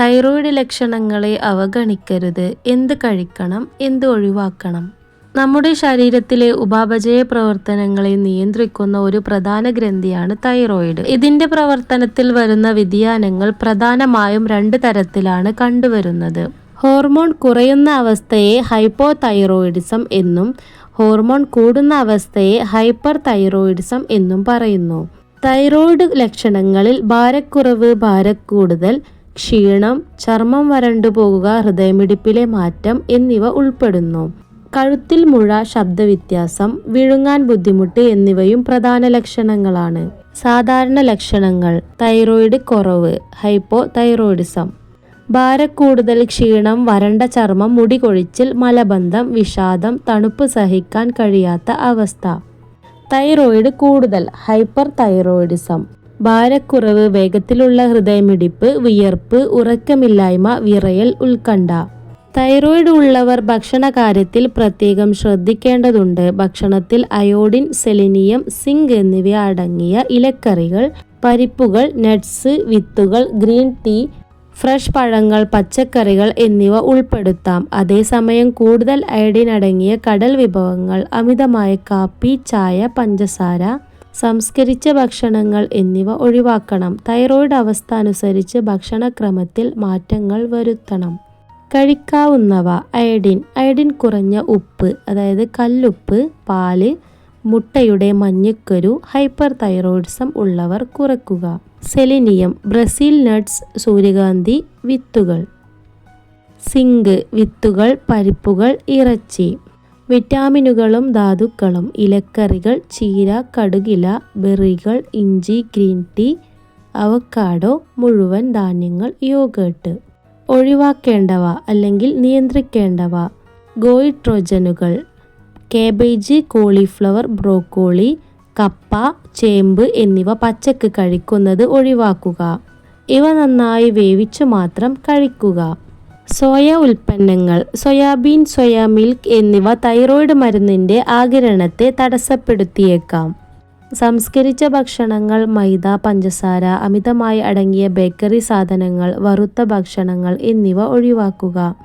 Thyroid ലക്ഷണങ്ങളെ അവഗണിക്കരുത്. എന്ത് കഴിക്കണം എന്ത് ഒഴിവാക്കണം. നമ്മുടെ ശരീരത്തിലെ ഉപാപചയ പ്രവർത്തനങ്ങളെ നിയന്ത്രിക്കുന്ന ഒരു പ്രധാന ഗ്രന്ഥിയാണ് തൈറോയിഡ്. ഇതിന്റെ പ്രവർത്തനത്തിൽ വരുന്ന വ്യതിയാനങ്ങൾ പ്രധാനമായും രണ്ട് തരത്തിലാണ് കണ്ടുവരുന്നത്. ഹോർമോൺ കുറയുന്ന അവസ്ഥയെ ഹൈപ്പോ തൈറോയിഡിസം എന്നും ഹോർമോൺ കൂടുന്ന അവസ്ഥയെ ഹൈപ്പർ തൈറോയിഡിസം എന്നും പറയുന്നു. തൈറോയിഡ് ലക്ഷണങ്ങളിൽ ഭാരക്കുറവ് ഭാരക്കൂടുതൽ ക്ഷീണം ചർമ്മം വരണ്ടു പോകുക ഹൃദയമിടിപ്പിലെ മാറ്റം എന്നിവ ഉൾപ്പെടുന്നു. കഴുത്തിൽ മുഴ ശബ്ദവ്യത്യാസം വിഴുങ്ങാൻ ബുദ്ധിമുട്ട് എന്നിവയും പ്രധാന ലക്ഷണങ്ങളാണ്. സാധാരണ ലക്ഷണങ്ങൾ തൈറോയിഡ് കുറവ് ഹൈപ്പോ തൈറോയിഡിസം ഭാരക്കൂടുതൽ ക്ഷീണം വരണ്ട ചർമ്മം മുടി കൊഴിച്ചിൽ മലബന്ധം വിഷാദം തണുപ്പ് സഹിക്കാൻ കഴിയാത്ത അവസ്ഥ. തൈറോയിഡ് കൂടുതൽ ഹൈപ്പർ തൈറോയിഡിസം ഭാരക്കുറവ് വേഗത്തിലുള്ള ഹൃദയമിടിപ്പ് വിയർപ്പ് ഉറക്കമില്ലായ്മ വിറയൽ ഉത്കണ്ഠ. തൈറോയിഡ് ഉള്ളവർ ഭക്ഷണ കാര്യത്തിൽ പ്രത്യേകം ശ്രദ്ധിക്കേണ്ടതുണ്ട്. ഭക്ഷണത്തിൽ അയോഡിൻ സെലിനിയം സിങ്ക് എന്നിവ അടങ്ങിയ ഇലക്കറികൾ പരിപ്പുകൾ നട്ട്സ് വിത്തുകൾ ഗ്രീൻ ടീ ഫ്രഷ് പഴങ്ങൾ പച്ചക്കറികൾ എന്നിവ ഉൾപ്പെടുത്താം. അതേസമയം കൂടുതൽ അയഡിൻ അടങ്ങിയ കടൽ വിഭവങ്ങൾ അമിതമായ കാപ്പി ചായ പഞ്ചസാര സംസ്കരിച്ച ഭക്ഷണങ്ങൾ എന്നിവ ഒഴിവാക്കണം. തൈറോയ്ഡ് അവസ്ഥ അനുസരിച്ച് ഭക്ഷണക്രമത്തിൽ മാറ്റങ്ങൾ വരുത്തണം. കഴിക്കാവുന്നവ അയഡിൻ. അയഡിൻ കുറഞ്ഞ ഉപ്പ് അതായത് കല്ലുപ്പ് പാൽ മുട്ടയുടെ മഞ്ഞക്കരു ഹൈപ്പർ തൈറോയിഡ്സം ഉള്ളവർ കുറയ്ക്കുക സെലിനിയം ബ്രസീൽ നട്ട്സ് സൂര്യകാന്തി വിത്തുകൾ. സിങ്ക് വിത്തുകൾ പരിപ്പുകൾ ഇറച്ചി. വിറ്റാമിനുകളും ധാതുക്കളും ഇലക്കറികൾ ചീര കടുകില ബെറികൾ ഇഞ്ചി ഗ്രീൻ ടീ അവക്കാഡോ മുഴുവൻ ധാന്യങ്ങൾ യോഗേട്ട്. ഒഴിവാക്കേണ്ടവ അല്ലെങ്കിൽ നിയന്ത്രിക്കേണ്ടവ ഗോയിട്രോജനുകൾ കേബേജ് കോളിഫ്ലവർ ബ്രോക്കോളി കപ്പ ചേമ്പ് എന്നിവ പച്ചക്ക് കഴിക്കുന്നത് ഒഴിവാക്കുക. ഇവ നന്നായി വേവിച്ചു മാത്രം കഴിക്കുക. സോയ ഉൽപ്പന്നങ്ങൾ സോയാബീൻ സോയ മിൽക്ക് എന്നിവ തൈറോയ്ഡ് മരുന്നിന്റെ ആകിരണത്തെ തടസ്സപ്പെടുത്തിയേക്കാം. സംസ്കരിച്ച ഭക്ഷണങ്ങൾ മൈദ പഞ്ചസാര അമിതമായി അടങ്ങിയ ബേക്കറി സാധനങ്ങൾ വറുത്ത ഭക്ഷണങ്ങൾ എന്നിവ ഒഴിവാക്കുക.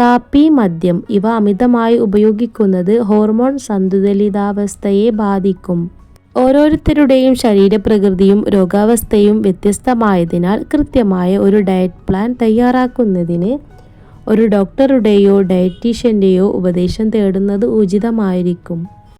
കാപ്പി മദ്യം ഇവ അമിതമായി ഉപയോഗിക്കുന്നത് ഹോർമോൺ സന്തുലിതാവസ്ഥയെ ബാധിക്കും. ഓരോരുത്തരുടെയും ശരീരപ്രകൃതിയും രോഗാവസ്ഥയും വ്യത്യസ്തമായതിനാൽ കൃത്യമായ ഒരു ഡയറ്റ് പ്ലാൻ തയ്യാറാക്കുന്നതിന് ഒരു ഡോക്ടറുടെയോ ഡയറ്റീഷ്യന്റെയോ ഉപദേശം തേടുന്നത് ഉചിതമായിരിക്കും.